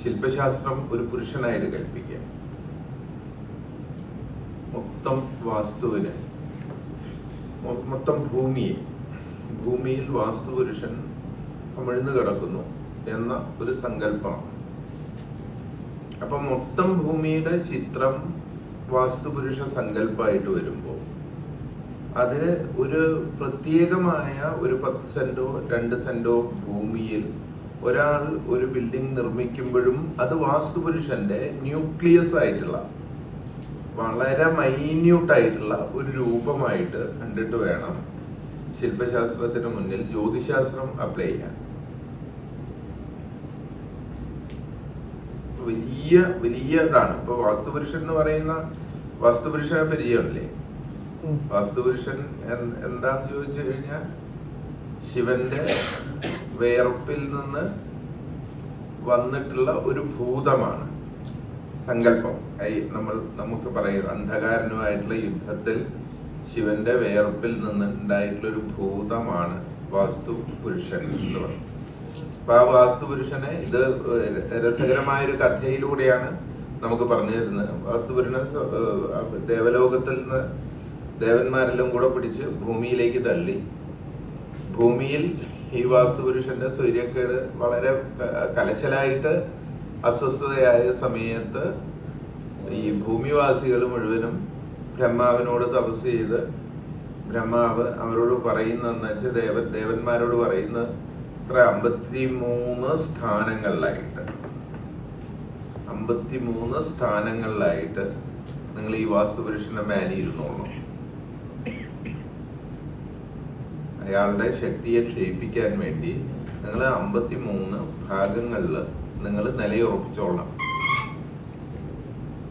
ശില്പശാസ്ത്രം ഒരു പുരുഷനായിട്ട് കൽപ്പിക്കുക മൊത്തം വാസ്തുവിന് മൊത്തം ഭൂമിയെ ഭൂമിയിൽ വാസ്തുപുരുഷൻ അമിഴ്ന്നു കിടക്കുന്നു എന്ന ഒരു സങ്കല്പമാണ്. അപ്പൊ മൊത്തം ഭൂമിയുടെ ചിത്രം വാസ്തുപുരുഷ സങ്കല്പമായിട്ട് വരുമ്പോൾ അതിന് ഒരു പ്രത്യേകമായ ഒരു പത്ത് സെന്റോ രണ്ട് സെന്റോ ഭൂമിയിൽ ഒരാൾ ഒരു ബിൽഡിംഗ് നിർമ്മിക്കുമ്പോഴും അത് വാസ്തുപുരുഷന്റെ ന്യൂക്ലിയസ് ആയിട്ടുള്ള വളരെ മൈന്യൂട്ട് ആയിട്ടുള്ള ഒരു രൂപമായിട്ട് കണ്ടിട്ട് വേണം ശില്പശാസ്ത്രത്തിന് മുന്നിൽ ജ്യോതിശാസ്ത്രം അപ്ലൈ ചെയ്യാൻ. വലിയ വലിയ ഇതാണ്. ഇപ്പൊ വാസ്തുപുരുഷൻ എന്ന് പറയുന്ന വാസ്തുപുരുഷനെ പരിചയമല്ലേ? വാസ്തുപുരുഷൻ എന്താന്ന് ചോദിച്ചു കഴിഞ്ഞാൽ ശിവന്റെ വേർപ്പിൽ നിന്ന് വന്നിട്ടുള്ള ഒരു ഭൂതമാണ് സങ്കല്പം. നമ്മൾ നമുക്ക് പറയുക അന്ധകാരനുമായിട്ടുള്ള യുദ്ധത്തിൽ ശിവന്റെ വേർപ്പിൽ നിന്ന് ഉണ്ടായിട്ടുള്ള ഒരു ഭൂതമാണ് വാസ്തു പുരുഷൻ എന്ന് പറയുന്നത് അപ്പൊ ആ വാസ്തു പുരുഷനെ ഇത് രസകരമായ ഒരു കഥയിലൂടെയാണ് നമുക്ക് പറഞ്ഞു തരുന്നത്. വാസ്തു പുരുഷനെ ദേവലോകത്തിൽ നിന്ന് ദേവന്മാരെല്ലാം കൂടെ പിടിച്ച് ഭൂമിയിലേക്ക് തള്ളി. ഭൂമിയിൽ ഈ വാസ്തുപുരുഷന്റെ സൂര്യക്കേട് വളരെ കലശലായിട്ട് അസ്വസ്ഥതയായ സമയത്ത് ഈ ഭൂമിവാസികൾ മുഴുവനും ബ്രഹ്മാവിനോട് തപസ് ചെയ്ത് ബ്രഹ്മാവ് അവരോട് പറയുന്നതെന്ന് വെച്ചാൽ ദേവ ദേവന്മാരോട് പറയുന്ന ഇത്ര അമ്പത്തി മൂന്ന് സ്ഥാനങ്ങളിലായിട്ട്. അമ്പത്തി മൂന്ന് സ്ഥാനങ്ങളിലായിട്ട് നിങ്ങൾ ഈ വാസ്തുപുരുഷന്റെ മേലെ ഇരുന്നോളൂ അയാളുടെ ശക്തിയെ ക്ഷയിപ്പിക്കാൻ വേണ്ടി നിങ്ങൾ അമ്പത്തി മൂന്ന് ഭാഗങ്ങളിൽ നിങ്ങൾ നിലയുറപ്പിച്ചോളണം.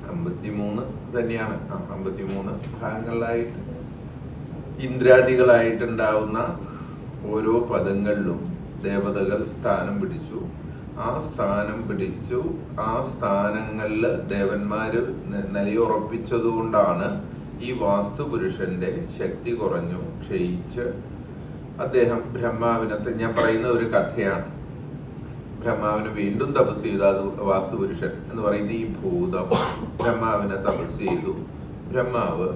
അമ്പത്തി മൂന്ന് തന്നെയാണ്. അമ്പത്തി മൂന്ന് ഭാഗങ്ങളിലായിട്ട് ഇന്ദ്രാദികളായിട്ടുണ്ടാവുന്ന ഓരോ പദങ്ങളിലും ദേവതകൾ സ്ഥാനം പിടിച്ചു. ആ സ്ഥാനം പിടിച്ചു ആ സ്ഥാനങ്ങളിൽ ദേവന്മാര് ന- നിലയുറപ്പിച്ചതുകൊണ്ടാണ് ഈ വാസ്തുപുരുഷന്റെ ശക്തി കുറഞ്ഞു ക്ഷയിച്ച് അദ്ദേഹം ബ്രഹ്മാവിനത്തെ ഞാൻ പറയുന്ന ഒരു കഥയാണ്. ബ്രഹ്മാവിന് വീണ്ടും തപസ് ചെയ്തു. അത് വാസ്തുപുരുഷൻ എന്ന് പറയുന്ന ഈ ഭൂതം ബ്രഹ്മാവിനെ തപസ് ചെയ്തു. ബ്രഹ്മാവ്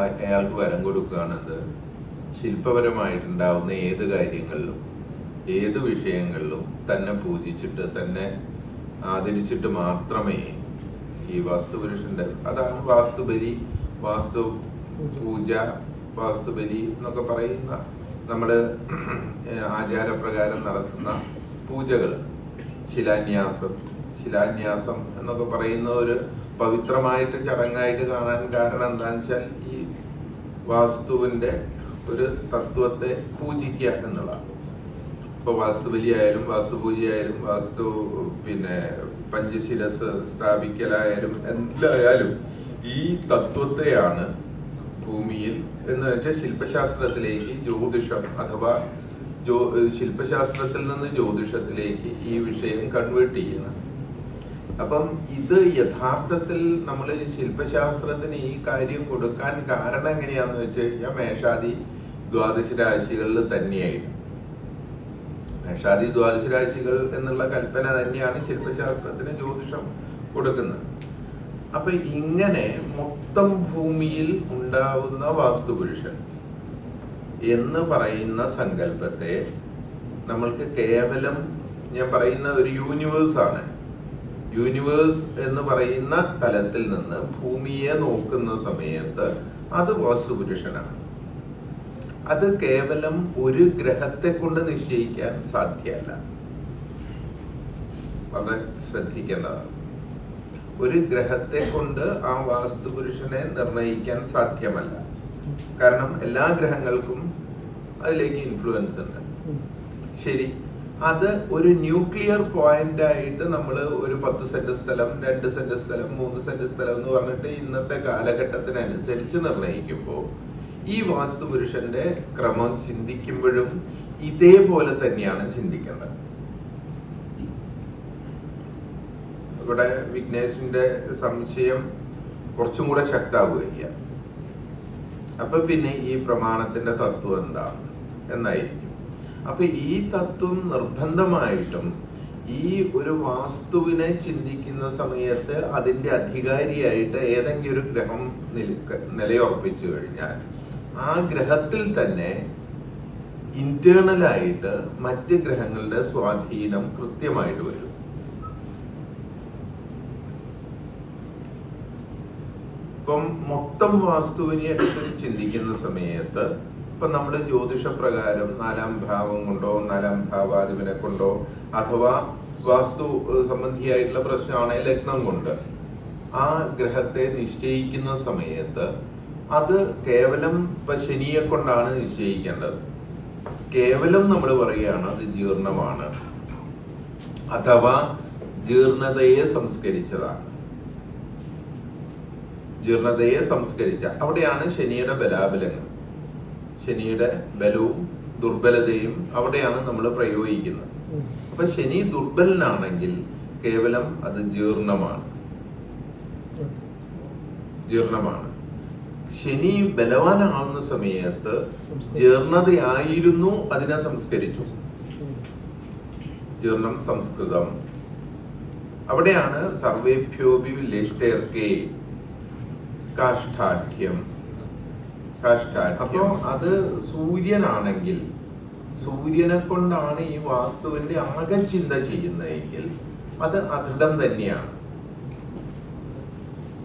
അയാൾക്ക് വരം കൊടുക്കുകയാണെന്ന് ശില്പപരമായിട്ടുണ്ടാവുന്ന ഏത് കാര്യങ്ങളിലും ഏത് വിഷയങ്ങളിലും തന്നെ പൂജിച്ചിട്ട് തന്നെ ആദരിച്ചിട്ട് മാത്രമേ ഈ വാസ്തുപുരുഷന്റെ അതാണ് വാസ്തുബലി വാസ്തു പൂജ വാസ്തുബലി എന്നൊക്കെ പറയുന്ന നമ്മൾ ആചാരപ്രകാരം നടത്തുന്ന പൂജകൾ. ശിലാന്യാസം. ശിലാന്യാസം എന്നൊക്കെ പറയുന്ന ഒരു പവിത്രമായിട്ട് ചടങ്ങായിട്ട് കാണാൻ കാരണം എന്താണെന്ന് വെച്ചാൽ ഈ വാസ്തുവിന്റെ ഒരു തത്വത്തെ പൂജിക്കുക എന്നുള്ളതാണ്. ഇപ്പൊ വാസ്തുബലി ആയാലും വാസ്തുപൂജയായാലും വാസ്തു പിന്നെ പഞ്ചശിരസ് സ്ഥാപിക്കലായാലും എന്തായാലും ഈ തത്വത്തെയാണ് ഭൂമിയിൽ എന്ന് വെച്ചാൽ ശില്പശാസ്ത്രത്തിലേക്ക് ജ്യോതിഷം അഥവാ ജ്യോ ശില്പശാസ്ത്രത്തിൽ നിന്ന് ജ്യോതിഷത്തിലേക്ക് ഈ വിഷയം കൺവേർട്ട് ചെയ്യുന്നത് അപ്പം ഇത് യഥാർത്ഥത്തിൽ നമ്മൾ ശില്പശാസ്ത്രത്തിന് ഈ കാര്യം കൊടുക്കാൻ കാരണം എങ്ങനെയാന്ന് വെച്ച് കഴിഞ്ഞാൽ മേഷാദി ദ്വാദശ രാശികളിൽ തന്നെയായിരുന്നു. മേഷാദി ദ്വാദശ രാശികൾ എന്നുള്ള കൽപ്പന തന്നെയാണ് ശില്പശാസ്ത്രത്തിന് ജ്യോതിഷം കൊടുക്കുന്നത്. അപ്പൊ ഇങ്ങനെ മൊത്തം ഭൂമിയിൽ ഉണ്ടാവുന്ന വാസ്തുപുരുഷൻ എന്ന് പറയുന്ന സങ്കല്പത്തെ നമ്മൾക്ക് കേവലം ഞാൻ പറയുന്ന ഒരു യൂണിവേഴ്സ് ആണ്. യൂണിവേഴ്സ് എന്ന് പറയുന്ന തലത്തിൽ നിന്ന് ഭൂമിയെ നോക്കുന്ന സമയത്ത് അത് വാസ്തുപുരുഷനാണ്. അത് കേവലം ഒരു ഗ്രഹത്തെ കൊണ്ട് നിശ്ചയിക്കാൻ സാധ്യമല്ല വളരെ ശ്രദ്ധിക്കേണ്ടതാണ്. ഒരു ഗ്രഹത്തെ കൊണ്ട് ആ വാസ്തുപുരുഷനെ നിർണയിക്കാൻ സാധ്യമല്ല. കാരണം എല്ലാ ഗ്രഹങ്ങൾക്കും അതിലേക്ക് ഇൻഫ്ലുവൻസ് ഉണ്ട്. ശരി. അത് ഒരു ന്യൂക്ലിയർ പോയിന്റ് ആയിട്ട് നമ്മൾ ഒരു പത്ത് സെന്റ് സ്ഥലം രണ്ട് സെന്റ് സ്ഥലം മൂന്ന് സെന്റ് സ്ഥലം എന്ന് പറഞ്ഞിട്ട് ഇന്നത്തെ കാലഘട്ടത്തിനനുസരിച്ച് നിർണയിക്കുമ്പോൾ ഈ വാസ്തുപുരുഷന്റെ ക്രമം ചിന്തിക്കുമ്പോഴും ഇതേപോലെ തന്നെയാണ് ചിന്തിക്കേണ്ടത്. ഇവിടെ വിഘ്നേഷിന്റെ സംശയം കുറച്ചും കൂടെ ശക്താവുകയ്യ അപ്പൊ പിന്നെ ഈ പ്രമാണത്തിന്റെ തത്വം എന്താണ്? എന്നായിരിക്കും. അപ്പൊ ഈ തത്വം നിർബന്ധമായിട്ടും ഈ ഒരു വാസ്തുവിനെ ചിന്തിക്കുന്ന സമയത്ത് അതിന്റെ അധികാരിയായിട്ട് ഏതെങ്കിലും ഒരു ഗ്രഹം നിൽക്ക നിലയുറപ്പിച്ചു കഴിഞ്ഞാൽ ആ ഗ്രഹത്തിൽ തന്നെ ഇന്റേണലായിട്ട് മറ്റ് ഗ്രഹങ്ങളുടെ സ്വാധീനം കൃത്യമായിട്ട് വരും. ഇപ്പം മൊത്തം വാസ്തുവിനെ എടുത്ത് ചിന്തിക്കുന്ന സമയത്ത് ഇപ്പൊ നമ്മൾ ജ്യോതിഷ പ്രകാരം നാലാം ഭാവം കൊണ്ടോ നാലാം ഭാവാധിപനെ കൊണ്ടോ അഥവാ വാസ്തു സംബന്ധിയായിട്ടുള്ള പ്രശ്നമാണ് ലഗ്നം കൊണ്ട്. ആ ഗ്രഹത്തെ നിശ്ചയിക്കുന്ന സമയത്ത് അത് കേവലം ഇപ്പൊ ശനിയെ കൊണ്ടാണ് നിശ്ചയിക്കേണ്ടത്. കേവലം നമ്മൾ പറയുകയാണ് അത് ജീർണമാണ്. അഥവാ ജീർണതയെ സംസ്കരിച്ചതാണ്. ജീർണതയെ സംസ്കരിച്ച. അവിടെയാണ് ശനിയുടെ ബലാബലങ്ങൾ. ശനിയുടെ ബലവും ദുർബലതയും അവിടെയാണ് നമ്മൾ പ്രയോഗിക്കുന്നത്. അപ്പൊ ശനി ദുർബലനാണെങ്കിൽ കേവലം അത് ജീർണമാണ്. ജീർണമാണ്. ശനി ബലവാനാവുന്ന സമയത്ത് ജീർണതയായിരുന്നു അതിനെ സംസ്കരിച്ചു. ജീർണം സംസ്കൃതം. അവിടെയാണ് സർവേഭ്യോപി ലിഷ്ടേർക്കേ കാഷ്ഠാഠ്യം അപ്പോ അത് സൂര്യനാണെങ്കിൽ സൂര്യനെ കൊണ്ടാണ് ഈ വാസ്തുവിന്റെ ആകെ ചിന്ത ചെയ്യുന്നതെങ്കിൽ അത് അദൃഢം തന്നെയാണ്.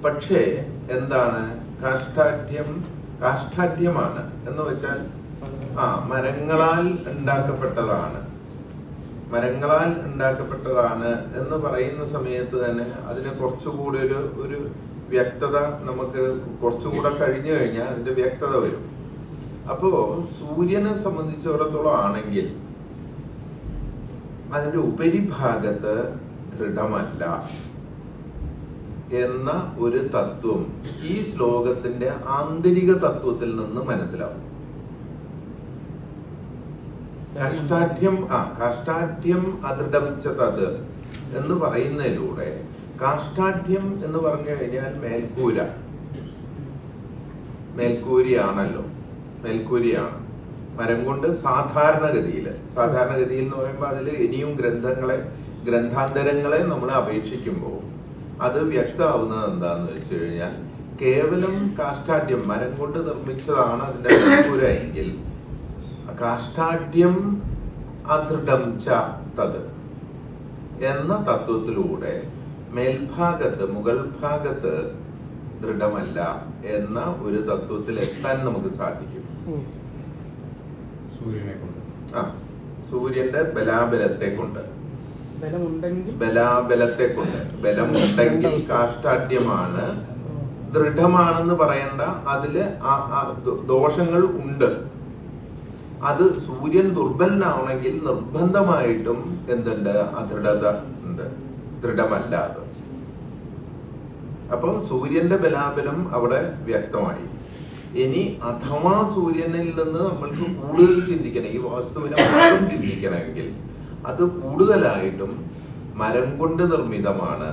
പക്ഷേ എന്താണ്? കാഷ്ഠാഠ്യം കാഷ്ഠാഠ്യമാണ് എന്ന് വെച്ചാൽ ആ മരങ്ങളാൽ ഉണ്ടാക്കപ്പെട്ടതാണ്. മരങ്ങളാൽ ഉണ്ടാക്കപ്പെട്ടതാണ് എന്ന് പറയുന്ന സമയത്ത് തന്നെ അതിന് കുറച്ചുകൂടി ഒരു ഒരു വ്യക്തത നമുക്ക് കുറച്ചുകൂടെ കഴിഞ്ഞു കഴിഞ്ഞാൽ അതിന്റെ വ്യക്തത വരും. അപ്പോ സൂര്യനെ സംബന്ധിച്ചിടത്തോളം ആണെങ്കിൽ അതിന്റെ ഉപരിഭാഗത്ത് ദൃഢമല്ല എന്ന ഒരു തത്വം ഈ ശ്ലോകത്തിന്റെ ആന്തരിക തത്വത്തിൽ നിന്ന് മനസ്സിലാവും. കാഷ്ടാഠ്യം ആ കാഷ്ടാഠ്യം അതൃഢമിച്ചത് എന്ന് പറയുന്നതിലൂടെ കാഷ്ടാഠ്യം എന്ന് പറഞ്ഞു കഴിഞ്ഞാൽ മേൽക്കൂര. മേൽക്കൂരിയാണല്ലോ. മേൽക്കൂരിയാണ്. മരം കൊണ്ട് സാധാരണഗതിയിൽ സാധാരണഗതിയിൽ എന്ന് പറയുമ്പോൾ അതിൽ ഇനിയും ഗ്രന്ഥങ്ങളെ ഗ്രന്ഥാന്തരങ്ങളെ നമ്മൾ അപേക്ഷിക്കുമ്പോൾ അത് വ്യക്തമാവുന്നത് എന്താന്ന് വെച്ച് കഴിഞ്ഞാൽ കേവലം കാഷ്ടാഠ്യം മരം കൊണ്ട് നിർമ്മിച്ചതാണ് അതിന്റെ മേൽക്കൂര എങ്കിൽ കാഷ്ടാഠ്യം അദൃഢം ച തത് എന്ന തത്വത്തിലൂടെ മേൽഭാഗത്ത് മുകൾ ഭാഗത്ത് ദൃഢമല്ല എന്ന ഒരു തത്വത്തിൽ എത്താൻ നമുക്ക് സാധിക്കും. സൂര്യനെ കൊണ്ട്. ആ സൂര്യന്റെ ബലാബലത്തെ കൊണ്ട്. ബലാബലത്തെ കൊണ്ട്. ബലമുണ്ടെങ്കിൽ കാഷ്ടാഢ്യമാണ്. ദൃഢമാണെന്ന് പറയണ്ട അതിൽ ദോഷങ്ങൾ ഉണ്ട്. അത് സൂര്യൻ ദുർബലനാവണമെങ്കിൽ നിർബന്ധമായിട്ടും എന്തുണ്ട്? അദൃഢത ഉണ്ട്. ദൃഢമല്ല അത്. അപ്പൊ സൂര്യന്റെ ബലാബലം അവിടെ വ്യക്തമായി. ഇനി അഥവാ സൂര്യനിൽ നിന്ന് നമ്മൾക്ക് കൂടുതൽ ചിന്തിക്കണം ഈ വാസ്തുവിനെ മാത്രം ചിന്തിക്കണമെങ്കിൽ അത് കൂടുതലായിട്ടും മരം കൊണ്ട് നിർമ്മിതമാണ്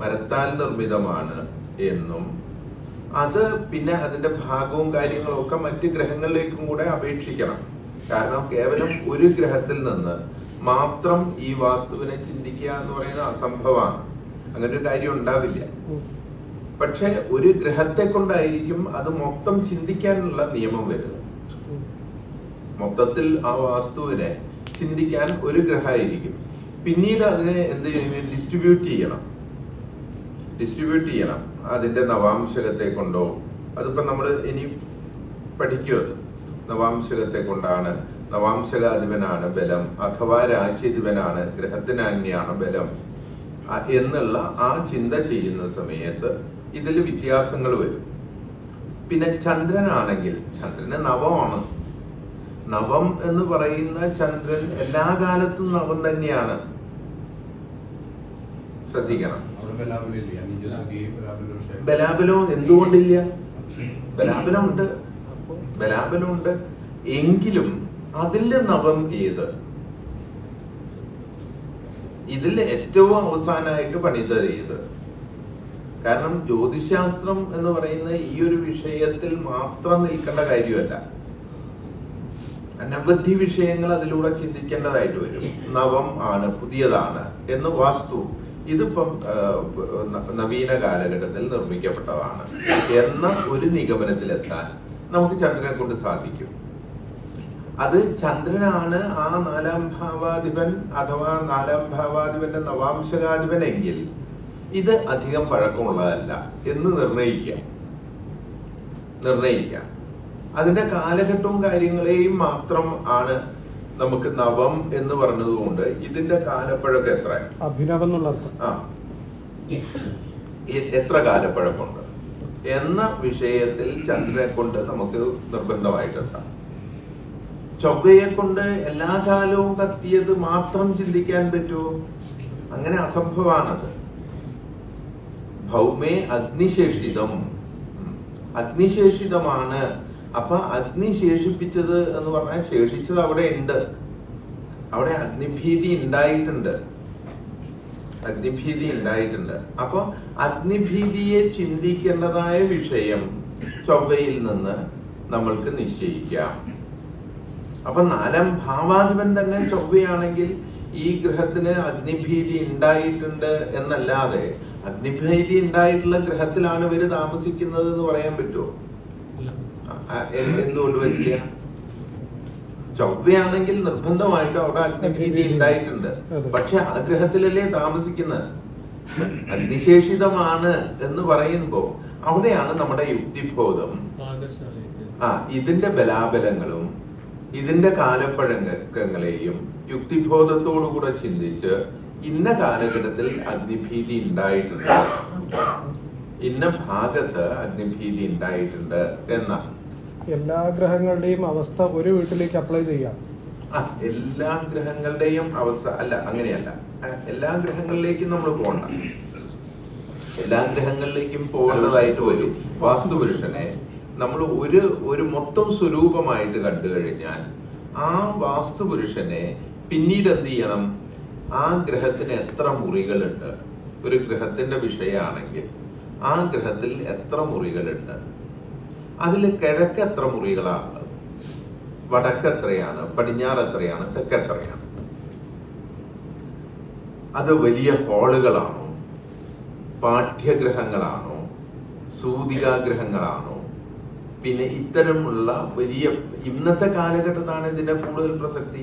മരത്താൽ നിർമ്മിതമാണ് എന്നും അത് പിന്നെ അതിന്റെ ഭാഗവും കാര്യങ്ങളും ഒക്കെ മറ്റ് ഗ്രഹങ്ങളിലേക്കും കൂടെ അപേക്ഷിക്കണം. കാരണം കേവലം ഒരു ഗ്രഹത്തിൽ നിന്ന് മാത്രം ഈ വാസ്തുവിനെ ചിന്തിക്കുക എന്ന് പറയുന്ന അസംഭവമാണ് അങ്ങനെ ഒരു കാര്യം ഉണ്ടാവില്ല. പക്ഷെ ഒരു ഗ്രഹത്തെ കൊണ്ടായിരിക്കും അത് മൊത്തം ചിന്തിക്കാനുള്ള നിയമം വരുന്നത്. മൊത്തത്തിൽ ആ വാസ്തുവിനെ ചിന്തിക്കാൻ ഒരു ഗ്രഹമായിരിക്കും. പിന്നീട് അതിനെ എന്ത് ഡിസ്ട്രിബ്യൂട്ട് ചെയ്യണം. ഡിസ്ട്രിബ്യൂട്ട് ചെയ്യണം. അതിന്റെ നവാംശകത്തെ കൊണ്ടോ? അതിപ്പോ നമ്മൾ ഇനി പഠിക്കും നവാംശകത്തെ കൊണ്ടാണ് നവാംശകാധിപനാണ് ബലം അഥവാ രാശിധിപനാണ് ഗ്രഹത്തിനാന്യാണ് ബലം. എന്നുള്ള ആ ചിന്ത ചെയ്യുന്ന സമയത്ത് ഇതിൽ വ്യത്യാസങ്ങൾ വരും. പിന്നെ ചന്ദ്രനാണെങ്കിൽ ചന്ദ്രന് നവമാണ്. നവം എന്ന് പറയുന്ന ചന്ദ്രൻ എല്ലാ കാലത്തും നവം തന്നെയാണ്. ശ്രദ്ധിക്കണം. ബലാബലോ എന്തുകൊണ്ടില്ല? ബലാബലം ഉണ്ട്. ബലാബല ബലാബലമുണ്ട് എങ്കിലും അതിലെ നവം ഏത്? ഇതിൽ ഏറ്റവും അവസാനമായിട്ട് പണിതത് ഏത്? കാരണം ജ്യോതിശാസ്ത്രം എന്ന് പറയുന്ന ഈ ഒരു വിഷയത്തിൽ മാത്രം നിൽക്കേണ്ട കാര്യമല്ല. അനവധി വിഷയങ്ങൾ അതിലൂടെ ചിന്തിക്കേണ്ടതായിട്ട് വരും. നവം ആണ് പുതിയതാണ് എന്ന് വാസ്തു ഇതിപ്പം നവീന കാലഘട്ടത്തിൽ നിർമ്മിക്കപ്പെട്ടതാണ്. എന്ന ഒരു നിഗമനത്തിലെത്താൻ നമുക്ക് ചന്ദ്രനെ കൊണ്ട് സാധിക്കും. അത് ചന്ദ്രനാണ് ആ നാലാം ഭാവാധിപൻ അഥവാ നാലാം ഭാവാധിപന്റെ നവാംശകാധിപൻ എങ്കിൽ ഇത് അധികം പഴക്കമുള്ളതല്ല എന്ന് നിർണയിക്കാം. നിർണയിക്കാം. അതിന്റെ കാലഘട്ടവും കാര്യങ്ങളെയും മാത്രം ആണ് നമുക്ക് നവം എന്ന് പറഞ്ഞതുകൊണ്ട് ഇതിന്റെ കാലപ്പഴക്കം എത്ര? അഭിനവം എന്നുള്ള ആ. എത്ര കാലപ്പഴക്കമുണ്ട്? എന്ന വിഷയത്തിൽ ചന്ദ്രനെ കൊണ്ട് നമുക്ക് നിർബന്ധമായിട്ടെത്താം ചൊവ്വയെ കൊണ്ട് എല്ലാ കാലവും കത്തിയത് മാത്രം ചിന്തിക്കാൻ പറ്റുമോ അങ്ങനെ അസംഭവമാണത് ഭൗമേ അഗ്നിശേഷിതം. അഗ്നിശേഷിതമാണ്. അപ്പൊ അഗ്നി ശേഷിപ്പിച്ചത് എന്ന് പറഞ്ഞാൽ ശേഷിച്ചത് അവിടെ ഉണ്ട്. അവിടെ അഗ്നിഭീതി ഉണ്ടായിട്ടുണ്ട്. അഗ്നിഭീതി ഉണ്ടായിട്ടുണ്ട്. അപ്പൊ അഗ്നിഭീതിയെ ചിന്തിക്കേണ്ടതായ വിഷയം ചൊവ്വയിൽ നിന്ന് നമ്മൾക്ക് നിശ്ചയിക്കാം. അപ്പൊ നാലാം ഭാവാധിപൻ തന്നെ ചൊവ്വയാണെങ്കിൽ ഈ ഗ്രഹത്തിന് അഗ്നിഭീതി ഉണ്ടായിട്ടുണ്ട് എന്നല്ലാതെ അഗ്നിഭീതി ഉണ്ടായിട്ടുള്ള ഗ്രഹത്തിലാണ് ഇവർ താമസിക്കുന്നത് എന്ന് പറയാൻ പറ്റുമോ? എന്തുകൊണ്ട് പറ്റില്ല? ചൊവ്വയാണെങ്കിൽ നിർബന്ധമായിട്ട് അവിടെ അഗ്നിഭീതി ഉണ്ടായിട്ടുണ്ട്. പക്ഷെ ആ ഗ്രഹത്തിലല്ലേ താമസിക്കുന്നത്? അഗ്നിശേഷിതമാണ് എന്ന് പറയുമ്പോ അവിടെയാണ് നമ്മുടെ യുക്തിബോധം. ആ ഇതിന്റെ ബലാബലങ്ങളും ഇതിന്റെ കാലപ്പഴക്കങ്ങളെയും യുക്തിബോധത്തോടുകൂടെ ചിന്തിച്ച് ഇന്ന കാലഘട്ടത്തിൽ അഗ്നിഭീതി ഉണ്ടായിട്ടുണ്ട്. ഇന്ന ഭാഗത്ത് അഗ്നിഭീതി ഉണ്ടായിട്ടുണ്ട് എന്ന? എല്ലാ ഗ്രഹങ്ങളുടെയും അവസ്ഥ ഒരു വീട്ടിലേക്ക് അപ്ലൈ ചെയ്യാം. എല്ലാ ഗ്രഹങ്ങളുടെയും അവസ്ഥ അല്ല അങ്ങനെയല്ല. എല്ലാ ഗ്രഹങ്ങളിലേക്കും നമ്മൾ പോകണ്ട. എല്ലാ ഗ്രഹങ്ങളിലേക്കും പോകേണ്ടതായിട്ട് വരും. വാസ്തുപുരുഷനെ നമ്മൾ ഒരു ഒരു മൊത്തം സ്വരൂപമായിട്ട് കണ്ടു കഴിഞ്ഞാൽ ആ വാസ്തുപുരുഷനെ പിന്നീട് എന്ത് ചെയ്യണം? ആ ഗ്രഹത്തിന് എത്ര മുറികളുണ്ട്? ഒരു ഗ്രഹത്തിന്റെ വിഷയമാണെങ്കിൽ ആ ഗ്രഹത്തിൽ എത്ര മുറികളുണ്ട്? അതിൽ കിഴക്ക് എത്ര മുറികളാണ്? വടക്ക് എത്രയാണ്? പടിഞ്ഞാറ് എത്രയാണ്? തെക്ക് എത്രയാണ്? അത് വലിയ ഹാളുകളാണോ? പാഠ്യഗ്രഹങ്ങളാണോ? സൂതികാഗ്രഹങ്ങളാണോ? പിന്നെ ഇത്തരമുള്ള വലിയ ഇന്നത്തെ കാലഘട്ടത്താണ് ഇതിന്റെ കൂടുതൽ പ്രസക്തി.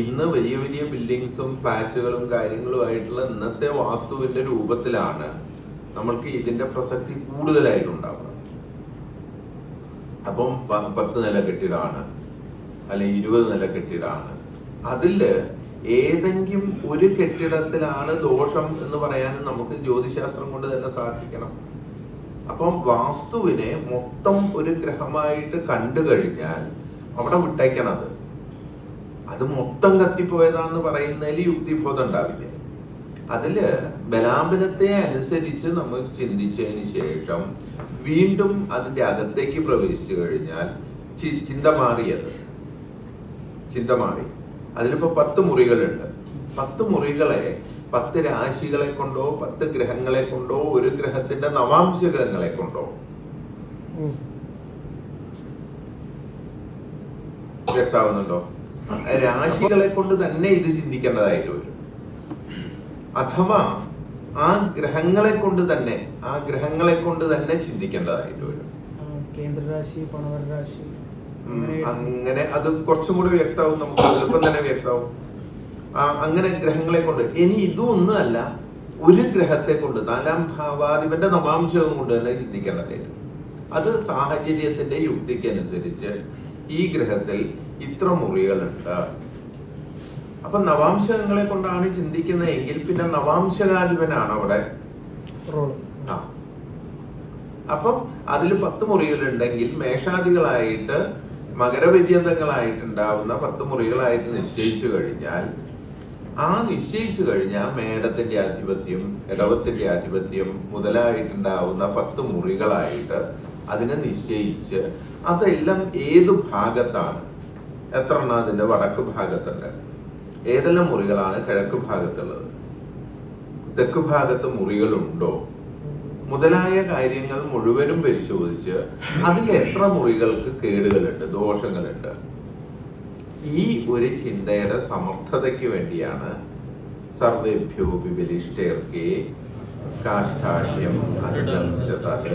ഇന്ന് വലിയ വലിയ ബിൽഡിങ്സും ഫ്ലാറ്റുകളും കാര്യങ്ങളും ആയിട്ടുള്ള ഇന്നത്തെ വാസ്തുവിന്റെ രൂപത്തിലാണ് നമ്മൾക്ക് ഇതിന്റെ പ്രസക്തി കൂടുതലായിട്ടുണ്ടാവുന്നത്. അപ്പം പത്ത് നില കെട്ടിടാണ് അല്ലെങ്കിൽ ഇരുപത് നില കെട്ടിടാണ്. അതിൽ ഏതെങ്കിലും ഒരു കെട്ടിടത്തിലാണ് ദോഷം എന്ന് പറയാനും നമുക്ക് ജ്യോതിശാസ്ത്രം കൊണ്ട് തന്നെ സാധിക്കണം. അപ്പം വാസ്തുവിനെ മൊത്തം ഒരു ഗ്രഹമായിട്ട് കണ്ടു കഴിഞ്ഞാൽ അവിടെ വിട്ടേക്കണത് അത്. മൊത്തം കത്തിപ്പോയതാന്ന് പറയുന്നതിൽ യുക്തിബോധം ഉണ്ടാവില്ല? അതിൽ ബലാബലത്തെ അനുസരിച്ച് നമ്മൾ ചിന്തിച്ചതിന് ശേഷം വീണ്ടും അതിന്റെ അകത്തേക്ക് പ്രവേശിച്ചു കഴിഞ്ഞാൽ ചിന്ത മാറിയത്. ചിന്ത മാറി. അതിലിപ്പോ പത്ത് മുറികളുണ്ട്. പത്ത് മുറികളെ പത്ത് രാശികളെ കൊണ്ടോ പത്ത് ഗ്രഹങ്ങളെ കൊണ്ടോ ഒരു ഗ്രഹത്തിന്റെ നവാംശകങ്ങളെ കൊണ്ടോ. വ്യക്താവുന്നുണ്ടോ? രാശികളെ കൊണ്ട് തന്നെ ഇത് ചിന്തിക്കേണ്ടതായിട്ട് വരും. അഥവാ ആ ഗ്രഹങ്ങളെ കൊണ്ട് തന്നെ ആ ഗ്രഹങ്ങളെ കൊണ്ട് തന്നെ ചിന്തിക്കേണ്ടതായിട്ട് വരും. കേന്ദ്രരാശി പണവരരാശി അങ്ങനെ അത് കുറച്ചും കൂടി വ്യക്തമാവും നമുക്ക്. എളുപ്പം തന്നെ വ്യക്താവും. ആ, അങ്ങനെ ഗ്രഹങ്ങളെ കൊണ്ട്. ഇനി ഇതും ഒന്നുമല്ല ഒരു ഗ്രഹത്തെ കൊണ്ട് നാലാം ഭാവാധിപന്റെ നവാംശവും കൊണ്ട് തന്നെ ചിന്തിക്കേണ്ടതായിട്ട് അത് സാഹചര്യത്തിന്റെ യുക്തിക്ക് അനുസരിച്ച് ഈ ഗ്രഹത്തിൽ ഇത്ര മുറികളുണ്ട്. അപ്പൊ നവാംശകങ്ങളെ കൊണ്ടാണ് ചിന്തിക്കുന്നതെങ്കിൽ പിന്നെ നവാംശകാധിപനാണ് അവിടെ. ആ. അപ്പം അതിൽ പത്ത് മുറികളുണ്ടെങ്കിൽ മേഷാദികളായിട്ട് മകരപര്യന്തങ്ങളായിട്ടുണ്ടാവുന്ന പത്ത് മുറികളായിട്ട് നിശ്ചയിച്ചു കഴിഞ്ഞാൽ ആ നിശ്ചയിച്ചു കഴിഞ്ഞാൽ മേടത്തിന്റെ ആധിപത്യം ഇടവത്തിന്റെ ആധിപത്യം മുതലായിട്ടുണ്ടാവുന്ന പത്ത് മുറികളായിട്ട് അതിനെ നിശ്ചയിച്ച് അതെല്ലാം ഏത് ഭാഗത്താണ്? എത്ര എണ്ണം അതിന്റെ വടക്ക് ഭാഗത്തുണ്ട്? ഏതെല്ലാം മുറികളാണ് കിഴക്ക് ഭാഗത്തുള്ളത്? തെക്ക് ഭാഗത്ത് മുറികളുണ്ടോ? മുതലായ കാര്യങ്ങൾ മുഴുവനും പരിശോധിച്ച് അതിൽ എത്ര മുറികൾക്ക് കേടുകളുണ്ട് ദോഷങ്ങളുണ്ട്? ഈ ഒരു ചിന്തയുടെ സമർത്ഥതയ്ക്ക് വേണ്ടിയാണ് സർവേഭ്യോ വിബലിഷ്ടേർക്കെ കാഷ്ടാഢ്യം അജം ച തത്.